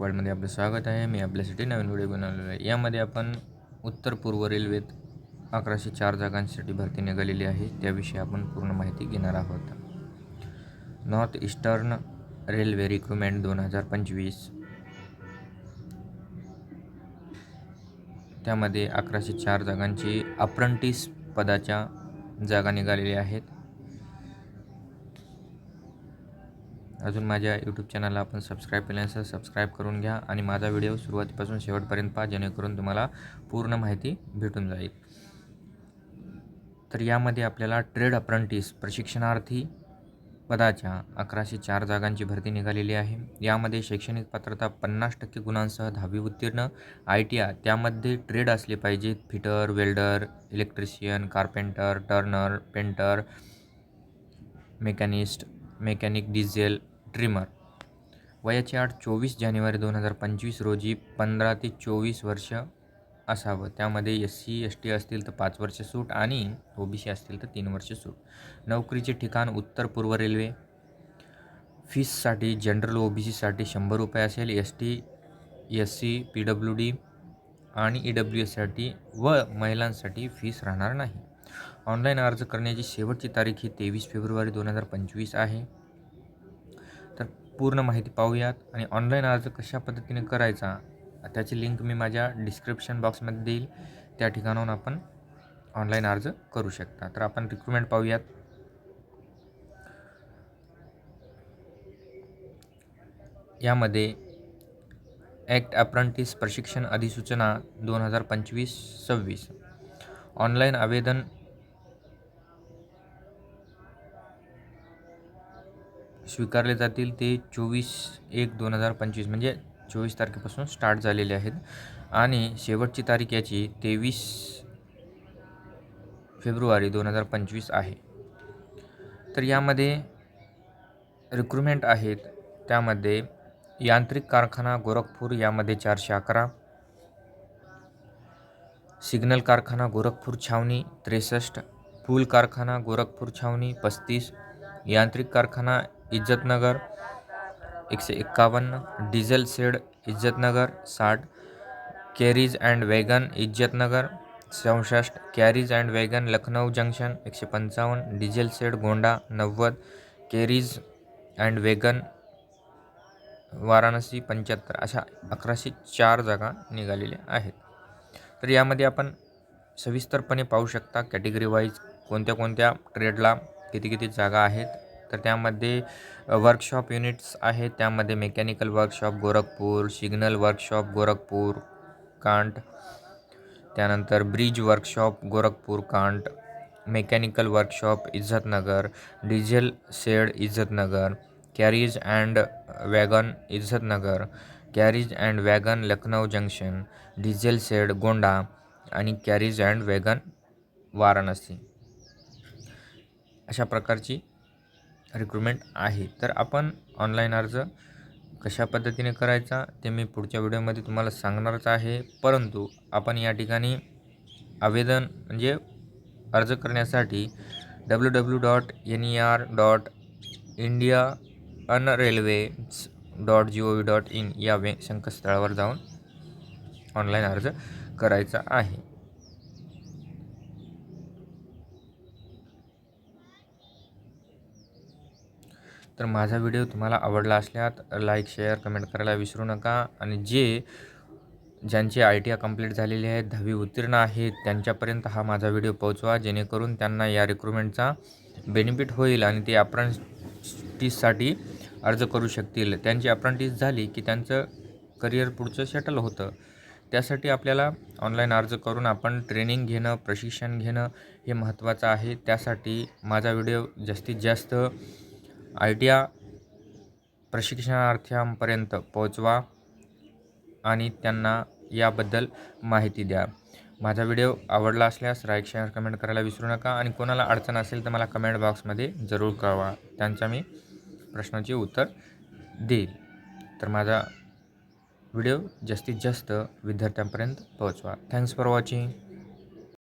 वर्ल्डमध्ये आपलं स्वागत आहे. मी आपल्यासाठी नवीन व्हिडिओ घेऊन आलेलो आहे. यामध्ये आपण उत्तर पूर्व रेल्वेत अकराशे चार जागांसाठी भरती निघालेली आहे. त्याविषयी आपण पूर्ण माहिती घेणार आहोत. नॉर्थ ईस्टर्न रेल्वे रिक्रुटमेंट दोन हजार पंचवीस. त्यामध्ये अकराशे चार जागांची अप्रेंटिस पदाच्या जागा निघालेल्या आहेत. अजून माझ्या यूट्यूब चॅनलला आपण सबस्क्राईब केले असेल सबस्क्राईब करून घ्या आणि माझा व्हिडिओ सुरुवातीपासून शेवटपर्यंत पहा जेणेकरून तुम्हाला पूर्ण माहिती भेटून जाईल. तर यामध्ये आपल्याला ट्रेड अप्रेंटिस प्रशिक्षणार्थी पदाच्या अकराशे चार जागांची भरती निघालेली आहे. यामध्ये शैक्षणिक पात्रता पन्नास टक्के गुणांसह दहावी उत्तीर्ण आय टी आय त्यामध्ये ट्रेड असले पाहिजेत fitter welder electrician carpenter turner painter machinist mechanic diesel trimmer वयाची आठ चोवीस जानेवारी दोन हजार पंचवीस रोजी पंधरा ते चोवीस वर्ष असावं. त्यामध्ये एस सी एस टी असतील तर पाच वर्ष सूट आणि ओ बी सी असतील तर तीन वर्ष सूट. नोकरीचे ठिकाण उत्तर पूर्व रेल्वे. फीससाठी जनरल ओ बी सीसाठी शंभर रुपये असेल. S T S C P W D आणि ई डब्ल्यू एससाठी व महिलांसाठी फीस राहणार नाही. ऑनलाईन अर्ज करण्याची शेवटची तारीख ही तेवीस फेब्रुवारी दोन हजार पंचवीस आहे. पूर्ण माहिती पाहूयात आणि ऑनलाईन अर्ज कशा पद्धतीने करायचा त्याची लिंक मी माझ्या डिस्क्रिप्शन बॉक्समध्ये देईल. त्या ठिकाणाहून आपण ऑनलाईन अर्ज करू शकता. तर आपण रिक्रुटमेंट पाहूयात. यामध्ये ॲक्ट अप्रेंटिस प्रशिक्षण अधिसूचना दोन हजार पंचवीस सव्वीस. ऑनलाईन आवेदन स्वीकारले जातील ते चोवीस एक दोन हजार पंचवीस म्हणजे चोवीस तारखेपासून स्टार्ट झालेले आहेत. आणि शेवटची तारीख याची तेवीस फेब्रुवारी दोन हजार पंचवीस आहे. तर यामध्ये रिक्रुटमेंट आहेत त्यामध्ये यांत्रिक कारखाना गोरखपूर यामध्ये चारशे अकरा. सिग्नल कारखाना गोरखपूर छावणी त्रेसष्ट. पूल कारखाना गोरखपूर छावणी पस्तीस. यांत्रिक कारखाना इज्जतनगर एकशे एक्कावन्न डिझेल शेड इज्जतनगर साठ कॅरीज अँड वॅगन इज्जतनगर चौसष्ट carriage and wagon Lucknow junction एकशे पंचावन्न डिझेल शेड गोंडा नव्वद कॅरीज अँड वॅगन वाराणसी पंच्याहत्तर अशा अकराशे चार जागा निघालेल्या आहेत. तर यामध्ये आपण सविस्तरपणे पाहू शकता कॅटेगरी वाईज कोणत्या कोणत्या ट्रेडला किती किती जागा आहेत. तर त्यामध्ये वर्कशॉप युनिट्स आहेत. त्यामध्ये mechanical workshop Gorakhpur signal workshop Gorakhpur cantt. त्यानंतर bridge workshop Gorakhpur cantt. Mechanical workshop Izzatnagar. Diesel shed Izzatnagar. Carriage and wagon Izzatnagar. Carriage and wagon Lucknow junction diesel shed Gonda. आणि carriage and wagon Varanasi. अशा प्रकारची recruitment आहे. तर आपण online अर्ज कशा पद्धतीने करायचा ते मी पुढच्या व्हिडिओमध्ये तुम्हाला सांगणारच आहे. परंतु आपण या ठिकाणी आवेदन म्हणजे अर्ज करण्यासाठी W W dot N E R dot Indian railways dot G O V dot in या वे संकेतस्थळावर जाऊन ऑनलाईन अर्ज करायचा आहे. तर माझा व्हिडिओ तुम्हाला आवडला असल्यात लाईक शेअर कमेंट करायला विसरू नका. आणि जे ज्यांचे आय टी आय कंप्लीट झालेले आहेत दहावी उत्तीर्ण आहेत त्यांच्यापर्यंत हा माझा व्हिडिओ पोहोचवा जेणेकरून त्यांना या रिक्रुटमेंटचा बेनिफिट होईल आणि ते अप्रेंटिससाठी अर्ज करू शकतील. त्यांची अप्रेंटिस झाली की त्यांचं करिअर पुढचं सेटल होतं. त्यासाठी आपल्याला ऑनलाईन अर्ज करून आपण ट्रेनिंग घेणं प्रशिक्षण घेणं हे महत्त्वाचं आहे. त्यासाठी माझा व्हिडिओ जास्तीत जास्त आयडिया प्रशिक्षणार्थ्यांपर्यंत पोहोचवा आणि त्यांना याबद्दल माहिती द्या. माझा व्हिडिओ आवडला असल्यास लाईक शेअर कमेंट करायला विसरू नका आणि कोणाला अडचण असेल तर मला कमेंट बॉक्समध्ये जरूर कळवा. त्यांचा मी प्रश्नाचे उत्तर देईल. तर माझा व्हिडिओ जास्तीत जास्त विद्यार्थ्यांपर्यंत पोहोचवा. Thanks for watching